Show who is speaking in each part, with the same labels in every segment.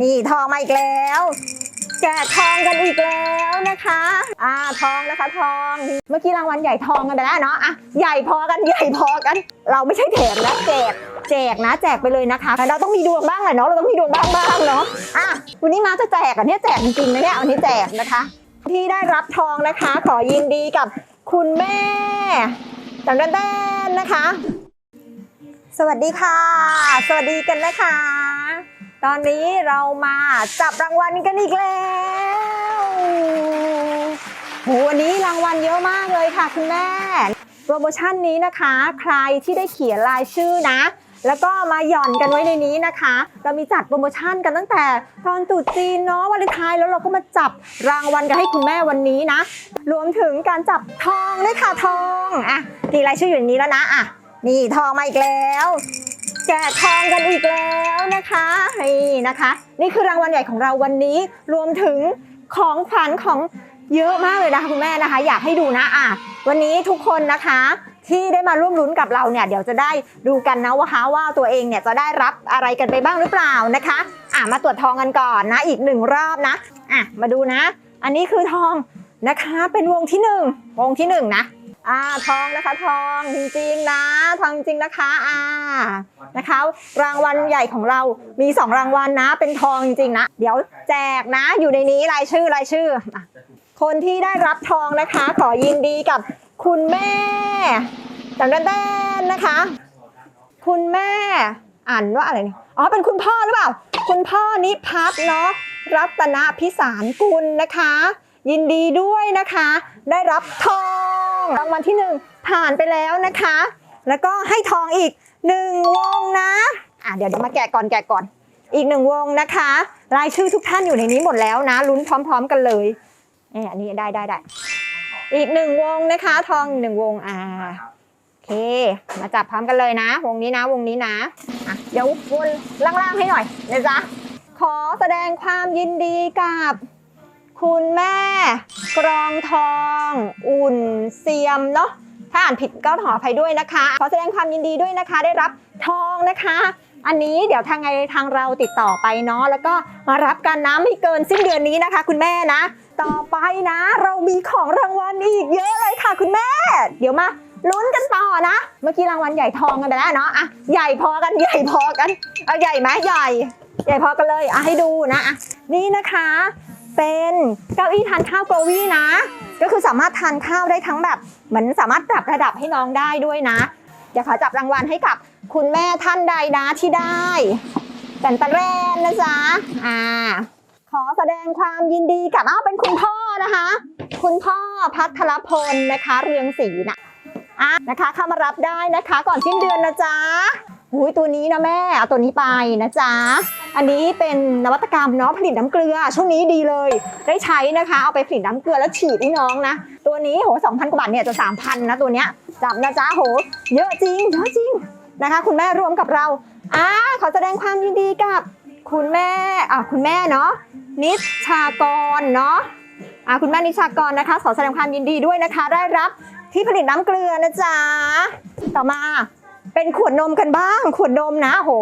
Speaker 1: นี่ทองมาอีกแล้วแจกทองกันอีกแล้วนะคะ อ่าทองนะคะทอง เมื่อกี้รางวัลใหญ่ทองกันไปแล้วเนาะ อะใหญ่พอกันใหญ่พอกัน เราไม่ใช่แถมนะแจกแจกนะแจกไปเลยนะคะแต่เราต้องมีดวงบ้างแหละเนาะ เราต้องมีดวงบ้างบ้างเนาะ อะวันนี้มาจะแจกอะเนี่ยแจกจริงๆนะเนี่ยวันนี้แจกนะคะ ที่ได้รับทองนะคะ ขอยินดีกับคุณแม่ตันแดนนะคะ สวัสดีค่ะ สวัสดีกันนะคะ ตอนนี้เรามาจับรางวัลกันอีกแล้วโหวันนี้รางวัลเยอะมากเลยค่ะคุณแม่ โปรโมชั่นนี้นะคะ ใครที่ได้เขียนรายชื่อนะ แล้วก็มาหย่อนกันไว้ในนี้นะคะ เรามีจัดโปรโมชั่นกันตั้งแต่ตอนตรุษจีนเนาะวันเลนไทน์แล้วเราก็มาจับรางวัลกันให้คุณแม่วันนี้นะ รวมถึงการจับทองด้วยค่ะทอง อะ มีรายชื่ออยู่ในนี้แล้วนะ อะ นี่ทองมาอีกแล้ว แจกทองกันอีกแล้วนะคะนี่นะคะ นี่คือรางวัลใหญ่ของเราวันนี้รวมถึงของขวัญของเยอะมากเลยนะคะคุณแม่นะคะ อยากให้ดูนะอะวันนี้ทุกคนนะคะ ที่ได้มาร่วมลุ้นกับเราเนี่ยเดี๋ยวจะได้ดูกันนะว่าว่าตัวเองเนี่ยจะได้รับอะไรกันไปบ้างหรือเปล่านะคะอะมาตรวจทองกันก่อนนะอีกหนึ่งรอบนะอะมาดูนะ อันนี้คือทองนะคะเป็นวงที่หนึ่งวงที่หนึ่งนะ อ่าทองนะคะทองจริงๆนะทองจริงๆนะคะอ่านะคะ รางวัลใหญ่ของเรามีสองรางวัลนะเป็นทองจริงๆนะเดี๋ยวแจกนะอยู่ในนี้รายชื่อรายชื่ออะคนที่ได้รับทองนะคะ ขอยินดีกับคุณแม่ตันแดนนะคะ คุณแม่อ่านว่าอะไรเนี่ยอ๋อเป็นคุณพ่อหรือเปล่า คุณพ่อนิพัฒน์เนาะรัตนพิสารกุลนะคะ ยินดีด้วยนะคะ ได้รับทอง รางวัลที่หนึ่งผ่านไปแล้วนะคะ แล้วก็ให้ทองอีกหนึ่งวงนะอะเดี๋ยวเดี๋ยวมาแกะก่อนแกะก่อน อีกหนึ่งวงนะคะ รายชื่อทุกท่านอยู่ในนี้หมดแล้วนะลุ้นพร้อม ๆ กันเลยเอออันนี้ได้ได้ได้อีกหนึ่งวงนะคะ ทองหนึ่งวงอ่าโอเค มาจับพร้อมกันเลยนะ วงนี้นะวงนี้นะอะเดี๋ยววนล่างๆให้หน่อยนะจ๊ะขอแสดงความยินดีกับ คุณแม่ กรองทอง อุ่นเซียมเนาะถ้าอ่านผิดก็ขออภัยด้วยนะคะ ขอแสดงความยินดีด้วยนะคะ ได้รับทองนะคะ อันนี้เดี๋ยวทางไงทางเราติดต่อไปเนาะแล้วก็มารับกันนะไม่เกินสิ้นเดือนนี้นะคะ คุณแม่นะ ต่อไปนะ เรามีของรางวัลอีกเยอะเลยค่ะ คุณแม่ เดี๋ยวมาลุ้นกันต่อนะ เมื่อกี้รางวัลใหญ่ทองกันไปแล้วเนาะอะใหญ่พอกันใหญ่พอกันเอาใหญ่ไหมใหญ่ ใหญ่พอกันเลยอะให้ดูนะอะนี่นะคะ เป็นเก้าอี้ทานข้าวโกวี่นะ ก็คือสามารถทานข้าวได้ทั้งแบบเหมือนสามารถปรับระดับให้น้องได้ด้วยนะเดี๋ยวขอจับรางวัลให้กับคุณแม่ท่านใดนะที่ได้แต่นตะแรนนะจ๊ะอ่า ขอแสดงความยินดีกับอ้าวเป็นคุณพ่อนะคะ คุณพ่อพัทรพลนะคะเรืองศรีนะอะนะคะเข้ามารับได้นะคะ ก่อนสิ้นเดือนนะจ๊ะหุยตัวนี้นะแม่เอาตัวนี้ไปนะจ๊ะ อันนี้เป็นนวัตกรรมเนาะผลิตน้ำเกลือ ช่วงนี้ดีเลย ได้ใช้นะคะ เอาไปผลิตน้ำเกลือแล้วฉีดให้น้องนะ ตัวนี้โหสองพันกว่าบาทเนี่ยจะสามพันนะตัวเนี้ยจับนะจ๊ะโห เยอะจริงเยอะจริงนะคะ คุณแม่รวมกับเราอ่าขอแสดงความยินดีกับคุณแม่อะคุณแม่เนาะนิชากรเนาะอะคุณแม่นิชากรนะคะ ขอแสดงความยินดีด้วยนะคะ ได้รับที่ผลิตน้ำเกลือนะจ๊ะต่อมาเป็นขวดนมกันบ้าง ขวดนมนะโห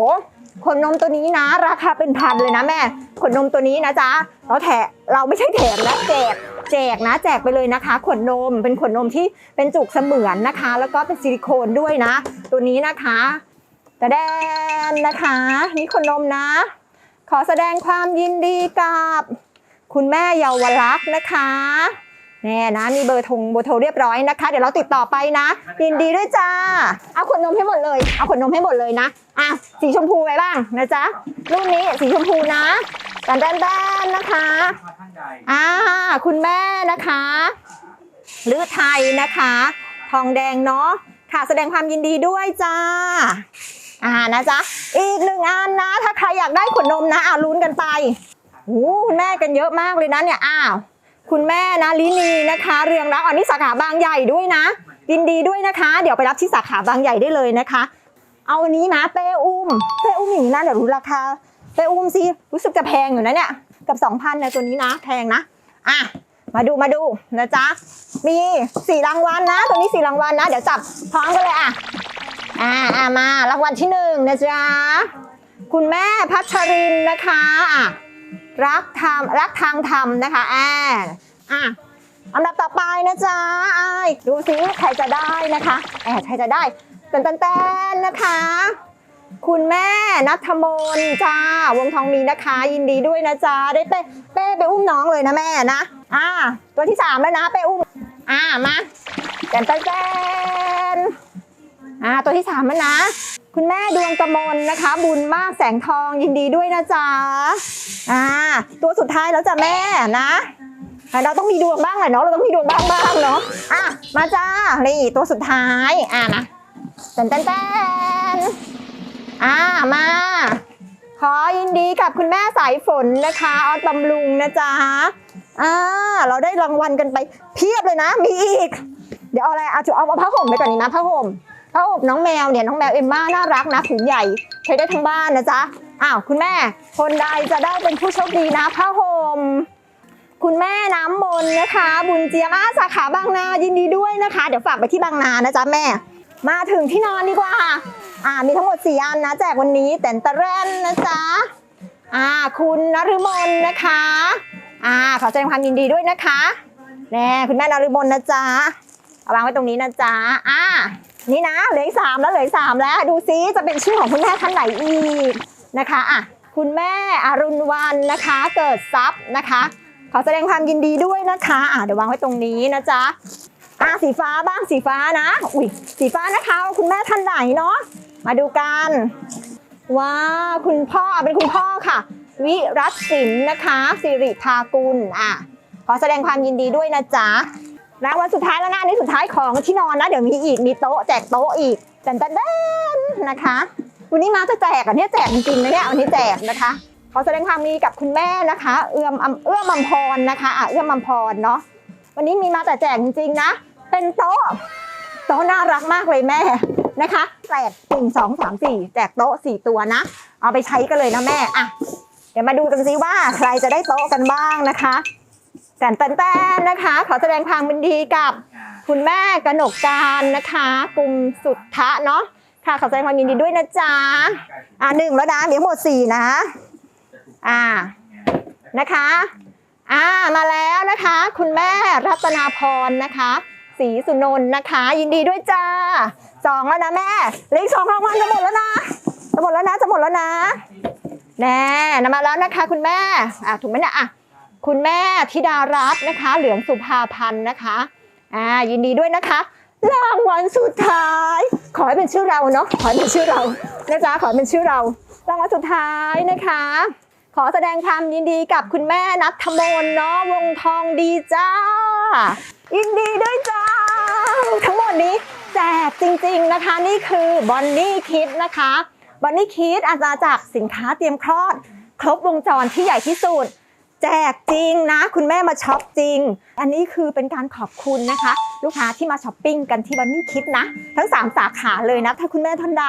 Speaker 1: ขวดนมตัวนี้นะ ราคาเป็นพันเลยนะแม่ขวดนมตัวนี้นะจ๊ะเราแถเราไม่ใช่แถมนะแจกแจกนะแจกไปเลยนะคะขวดนมเป็นขวดนมที่เป็นจุกเสมือนนะคะ แล้วก็เป็นซิลิโคนด้วยนะ ตัวนี้นะคะแต่แดนนะคะนี่ขวดนมนะ ขอแสดงความยินดีกับ คุณแม่เยาวลักษณ์นะคะ แน่นะมีเบอร์โทงเบอร์โทรเรียบร้อยนะคะ เดี๋ยวเราติดต่อไปนะยินดีด้วยจ้าเอาขวดนมให้หมดเลยเอาขวดนมให้หมดเลยนะอะสีชมพูไปบ้างนะจ๊ะรุ่นนี้สีชมพูนะแดนแดนแดนนะคะอ่าคุณแม่นะคะลือไทยนะคะ ทองแดงเนาะค่ะแสดงความยินดีด้วยจ้าอ่านะจ๊ะอีกหนึ่งอันนะ ถ้าใครอยากได้ขวดนมนะอ่าลุ้นกันไปโอ้คุณแม่กันเยอะมากเลยนะเนี่ยอ้าว คุณแม่นะลินีนะคะ เรืองรักอันนี้สาขาบางใหญ่ด้วยนะยินดีด้วยนะคะ เดี๋ยวไปรับที่สาขาบางใหญ่ได้เลยนะคะ เอาอันนี้นะเป้อุ้มเป้อุ้มอย่างนี้นะเดี๋ยวรู้ราคาเป้อุ้มสิรู้สึกจะแพงอยู่นะเนี่ยกับ2,000นี่ยตัวนี้นะแพงนะอะมาดูมาดูนะจ๊ะมีสี่รางวัลนะ ตัวนี้สี่รางวัลนะ เดี๋ยวจับพร้อมกันเลยอะอ่าอ่ามารางวัลที่หนึ่งนะจ๊ะคุณแม่พัชรินนะคะอะ รักธรรมรักทางธรรมนะคะอ่าอะอันดับต่อไปนะจ๊ะไอ้ดูสิใครจะได้นะคะแอบใครจะได้เต้นเต้นนะคะ คุณแม่นัทมนจ้าวงทองมีนะคะ ยินดีด้วยนะจ๊ะได้เป้เป้ไปอุ้มน้องเลยนะแม่นะอ่าตัวที่สามแล้วนะเป้อุ้มอ่ามาเต้นเต้นอ่าตัวที่สามแล้วนะ คุณแม่ดวงกมลนะคะ บุญมากแสงทองยินดีด้วยนะจ๊ะอ่าตัวสุดท้ายแล้วจ้ะแม่นะอะเราต้องมีดวงบ้างแหละเนาะเราต้องมีดวงบ้างบ้างเนาะอะมาจ้านี่ตัวสุดท้ายอะนะเต้นเต้นเต้นอ่ามาขอยินดีกับคุณแม่สายฝนนะคะออสบำรุงนะจ๊ะอ่าเราได้รางวัลกันไปเพียบเลยนะ มีอีก เดี๋ยวเอาอะไรเอาจะเอาเอาผ้าห่มไปก่อนนี่นะผ้าห่ม ผ้าห่มน้องแมวเนี่ยน้องแมวเอมม่าน่ารักนะผืนใหญ่ใช้ได้ทั้งบ้านนะจ๊ะอ้าวคุณแม่ คนใดจะได้เป็นผู้โชคดีนะผ้าห่มคุณแม่น้ำมนนะคะ บุญเจียมอาสาขาบางนายินดีด้วยนะคะ เดี๋ยวฝากไปที่บางนานะจ๊ะแม่ มาถึงที่นอนดีกว่า อ่ามีทั้งหมด4อันนะ แจกวันนี้แต่นตะเรนนะจ๊ะอ่า คุณนฤมลนะคะ อ่าขอแสดงความยินดีด้วยนะคะแน่คุณแม่นฤมลนะจ๊ะเอาวางไว้ตรงนี้นะจ๊ะอ่า นี่นะเหลืออีกสามแล้วเหลืออีกสามแล้ว ดูซิจะเป็นชื่อของคุณแม่ท่านไหนอีกนะคะอะคุณแม่อรุณวันนะคะ เกิดทรัพย์นะคะ ขอแสดงความยินดีด้วยนะคะอ่าเดี๋ยววางไว้ตรงนี้นะจ๊ะอะสีฟ้าบ้างสีฟ้านะอุ้ยสีฟ้านะคะคุณแม่ท่านไหนเนาะมาดูกันว้าคุณพ่อเป็นคุณพ่อค่ะ วิรัตสินนะคะสิริทากุลอะขอแสดงความยินดีด้วยนะจ๊ะ รางวัลสุดท้ายแล้วนะอันนี่สุดท้ายของที่นอนนะ เดี๋ยวมีอีกมีโต๊ะแจกโต๊ะอีกแตนแตนแตนนะคะ วันนี้มาจะแจกอะเนี่ยแจกจริงๆนะเนี่ยวันนี้แจกนะคะขอแสดงความยินดีกับคุณแม่นะคะ เอื้อมเอื้อมอำพรนะคะอะเอื้อมอำพรเนาะวันนี้มีมาแต่แจกจริงๆนะ เป็นโต๊ะโต๊ะน่ารักมากเลยแม่นะคะแจกหนึ่งสองสามสี่แจกโต๊ะสี่ตัวนะ เอาไปใช้กันเลยนะแม่อะเดี๋ยวมาดูกันซิว่าใครจะได้โต๊ะกันบ้างนะคะ แต่นแตนๆนะคะ ขอแสดงความยินดีกับคุณแม่กนกการนะคะกลุ่มสุทธะเนาะค่ะขอแสดงความยินดีด้วยนะจ๊ะอ่าหนึ่งแล้วนะมีทั้งหมดสี่นะ อ่านะคะอ่ามาแล้วนะคะ คุณแม่รัตนาพรนะคะศรีสุนนท์นะคะ ยินดีด้วยจ้าสองแล้วนะแม่เหลืออีกสองรางวัลจะหมดแล้วนะจะหมดแล้วนะจะหมดแล้วนะแน่นำมาแล้วนะคะ คุณแม่อะถูกไหมเนี่ยอะ คุณแม่ธิดารัตน์นะคะ เหลืองสุภาพันธ์นะคะอ่ายินดีด้วยนะคะ รางวัลสุดท้าย ขอให้เป็นชื่อเราเนาะขอให้เป็นชื่อเรานะจ๊ะขอให้เป็นชื่อเรา รางวัลสุดท้ายนะคะ ขอแสดงความยินดีกับคุณแม่นัทมนเนาะวงทองดีจ้า ยินดีด้วยจ้า ทั้งหมดนี้แจกจริงๆนะคะ นี่คือบอนนี่คิดนะคะบอนนี่คิดอาณาจักสินค้าเตรียมคลอด ครบวงจรที่ใหญ่ที่สุด แจกจริงนะ คุณแม่มาช็อปจริง อันนี้คือเป็นการขอบคุณนะคะ ลูกค้าที่มาช้อปปิ้งกันที่บันนี่คิดนะ ทั้ง 3 สาขาเลยนะ ถ้าคุณแม่ท่านใด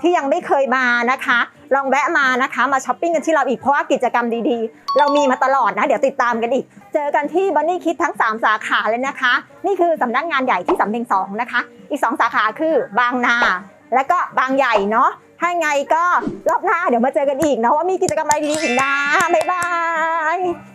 Speaker 1: ที่ยังไม่เคยมานะคะ ลองแวะมานะคะ มาช้อปปิ้งกันที่เราอีกเพราะว่ากิจกรรมดีๆ เรามีมาตลอดนะ เดี๋ยวติดตามกันอีก เจอกันที่บันนี่คิดทั้ง 3 สาขาเลยนะคะ นี่คือสำนักงานใหญ่ที่สำเพ็งสองนะคะ อีก 2 สาขาคือบางนา และก็บางใหญ่เนาะ ถ้าไงก็รอบหน้าเดี๋ยวมาเจอกันอีกนะว่ามีกิจกรรมอะไรดีๆอีกนะบ๊ายบาย